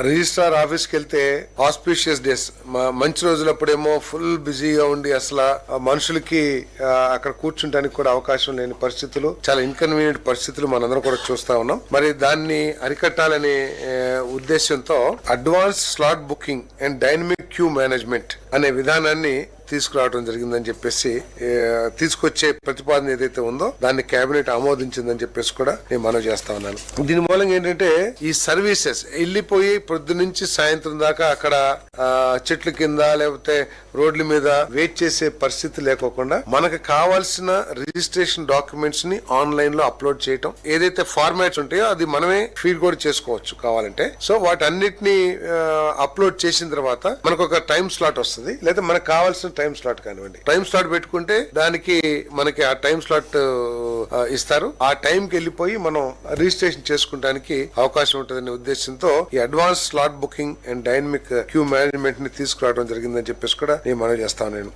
Registrar ఆఫీస్కి వెళ్తే auspicious days మంచి రోజులప్పుడేమో ఫుల్ బిజీగా ఉండి అసలు మనుషులకి అక్కడ కూర్చుంటానికి కూడా అవకాశం లేని పరిస్థితులు చాలా ఇన్కన్వీనియంట్ పరిస్థితులు మనందరం కూడా చూస్తా ఉన్నాం. మరి దాన్ని అరికట్టాలనే ఉద్దేశంతో advance slot booking and dynamic queue management అనే విధానాన్ని తీసుకురావడం జరిగిందని చెప్పేసి తీసుకొచ్చే ప్రతిపాదన ఏదైతే ఉందో దాన్ని కేబినెట్ ఆమోదించిందని చెప్పేసి కూడా నేను మనవి చేస్తా ఉన్నాను. దీని మూలంగా ఏంటంటే ఈ సర్వీసెస్ వెళ్ళిపోయి పొద్దు నుంచి సాయంత్రం దాకా అక్కడ చెట్ల కింద లేకపోతే రోడ్ల మీద వెయిట్ చేసే పరిస్థితి లేకోకుండా మనకు కావాల్సిన రిజిస్ట్రేషన్ డాక్యుమెంట్స్ని ఆన్లైన్లో అప్లోడ్ చేయటం. ఏదైతే ఫార్మాట్స్ ఉంటాయో అది మనమే ఫీడ్ కూడా చేసుకోవచ్చు కావాలంటే. సో వాటన్నిటిని అప్లోడ్ చేసిన తర్వాత మనకు ఒక టైం స్లాట్ వస్తుంది. లేదా మనకు కావాల్సిన టైం స్లాట్ కానివ్వండి. టైం స్లాట్ పెట్టుకుంటే దానికి మనకి ఆ టైం స్లాట్ ఇస్తారు. ఆ టైం కి వెళ్ళిపోయి మనం రిజిస్ట్రేషన్ చేసుకోవడానికి అవకాశం ఉంటుందనే ఉద్దేశంతో ఈ advance slot booking and dynamic queue మేనేజ్మెంట్ని తీసుకురావడం జరిగిందని చెప్పేసి కూడా నేను మనం చేస్తాను నేను